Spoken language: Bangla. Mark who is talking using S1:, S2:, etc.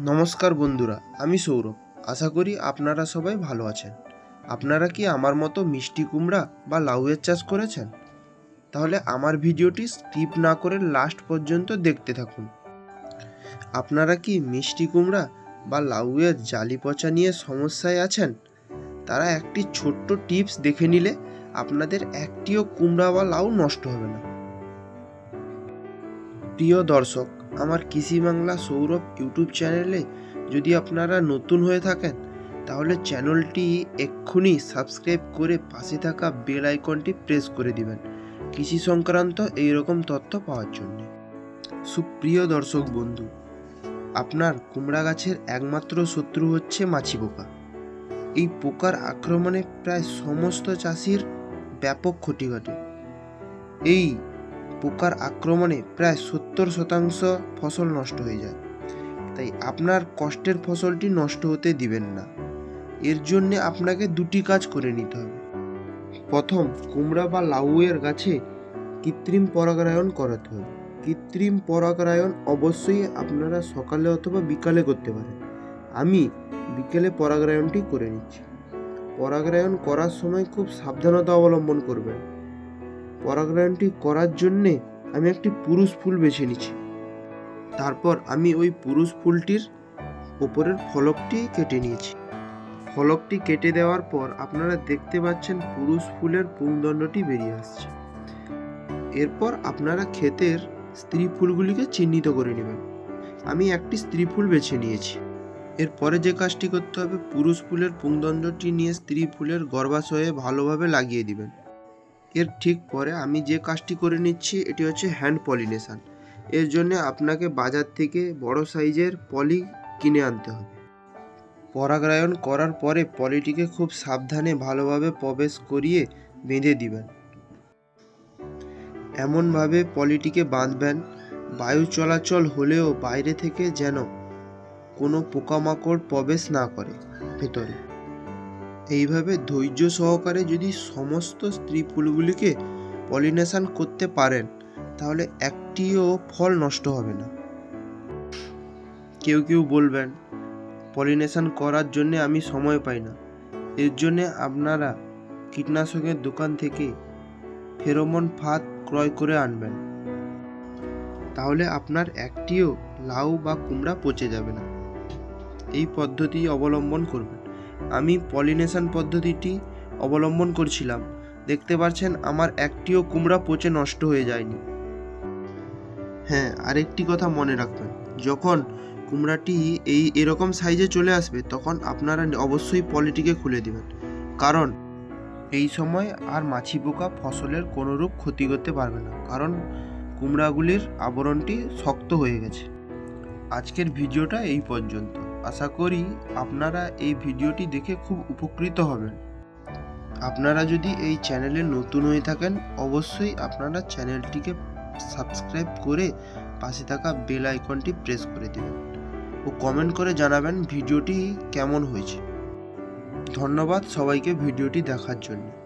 S1: নমস্কার বন্ধুরা, আমি সৌরভ। আশা করি আপনারা সবাই ভালো আছেন। আপনারা কি আমার মতো মিষ্টি কুমড়া বা লাউয়ের চাষ করেছেন? তাহলে আমার ভিডিওটি স্কিপ না করে লাস্ট পর্যন্ত দেখতে থাকুন। আপনারা কি মিষ্টি কুমড়া বা লাউয়ের জালি পচা নিয়ে সমস্যায় আছেন? তারা একটি ছোট্ট টিপস দেখে নিলে আপনাদের একটিও কুমড়া বা লাউ নষ্ট হবে না। প্রিয় দর্শক আমার কৃষি বাংলা সৌরভ ইউটিউব চ্যানেলে যদি আপনারা নতুন হয়ে থাকেন, তাহলে চ্যানেলটি এক্ষুনি সাবস্ক্রাইব করে পাশে থাকা বেল আইকনটি প্রেস করে দিবেন। কৃষি সংক্রান্ত এই রকম তথ্য পাওয়ার জন্য। সুপ্রিয় দর্শক বন্ধু, আপনার কুমড়া গাছের একমাত্র শত্রু হচ্ছে মাছি পোকা। এই পোকার আক্রমণে প্রায় সমস্ত চাষির ব্যাপক ক্ষতি ঘটে। এই পোকার আক্রমণে প্রায় সত্তর শতাংশ ফসল নষ্ট হয়ে যায়। তাই আপনার কষ্টের ফসলটি নষ্ট হতে দিবেন না। এর জন্য আপনাকে দুটি কাজ করে নিতে হবে। প্রথম, কুমড়া বা লাউয়ের গাছে কৃত্রিম পরাগায়ন করাতে হবে। কৃত্রিম পরাগায়ন অবশ্যই আপনারা সকালে অথবা বিকালে করতে পারেন। আমি বিকেলে পরাগায়নটি করে নিচ্ছি। পরাগায়ন করার সময় খুব সাবধানতা অবলম্বন করবেন। পরাগায়নটি করার জন্যে আমি একটি পুরুষ ফুল বেছে নিচ্ছি। তারপর আমি ওই পুরুষ ফুলটির ওপরের ফলকটি কেটে নিয়েছি। ফলকটি কেটে দেওয়ার পর আপনারা দেখতে পাচ্ছেন পুরুষ ফুলের পুংদণ্ডটি বেরিয়ে আসছে। এরপর আপনারা ক্ষেতের স্ত্রী ফুলগুলিকে চিহ্নিত করে নেবেন। আমি একটি স্ত্রী ফুল বেছে নিয়েছি। এরপরে যে কাজটি করতে হবে, পুরুষ ফুলের পুংদণ্ডটি নিয়ে স্ত্রী ফুলের গর্ভাশয়ে ভালোভাবে লাগিয়ে দিবেন। এর ঠিক পরে আমি যে কাজটি করে নিচ্ছি, এটি হচ্ছে হ্যান্ড পলিনেশান এর জন্য আপনাকে বাজার থেকে বড় সাইজের পলি কিনে আনতে হবে। পরাগায়ন করার পরে পলিটিকে খুব সাবধানে ভালোভাবে প্রবেশ করিয়ে বেঁধে দিবেন। এমনভাবে পলিটিকে বাঁধবেন, বায়ু চলাচল হলেও বাইরে থেকে যেন কোনো পোকামাকড় প্রবেশ না করে ভেতরে। এইভাবে ধৈর্য সহকারে যদি সমস্ত স্ত্রী ফুলগুলিকে পলিনেশন করতে পারেন, তাহলে একটিও ফল নষ্ট হবে না। কেউ কেউ বলবেন পলিনেশন করার জন্য আমি সময় পাই না। এর জন্যে আপনারা কীটনাশকের দোকান থেকে ফেরোমন ফাঁদ ক্রয় করে আনবেন। তাহলে আপনার একটিও লাউ বা কুমড়া পচে যাবে না। এই পদ্ধতি অবলম্বন করবেন। আমি পলিনেশন পদ্ধতিটি অবলম্বন করছিলাম। দেখতে পাচ্ছেন, আমার একটিও কুমড়া পচে নষ্ট হয়ে যায়নি। হ্যাঁ আরেকটি কথা মনে রাখবেন। যখন কুমড়াটি এই এরকম সাইজে চলে আসবে, তখন আপনারা অবশ্যই পলিটিকে খুলে দেবেন। কারণ এই সময় আর মাছি পোকা ফসলের কোনোরূপ ক্ষতি করতে পারবে না। কারণ কুমড়াগুলির আবরণটি শক্ত হয়ে গেছে। আজকের ভিডিওটা এই পর্যন্ত। আশা করি আপনারা এই ভিডিওটি দেখে খুব উপকৃত হবেন। আপনারা যদি এই চ্যানেলে নতুন হয়ে থাকেন, অবশ্যই আপনারা চ্যানেলটিকে সাবস্ক্রাইব করে পাশে থাকা বেল আইকনটি প্রেস করে দেবেন ও কমেন্ট করে জানাবেন ভিডিওটি কেমন হয়েছে। ধন্যবাদ সবাইকে ভিডিওটি দেখার জন্য।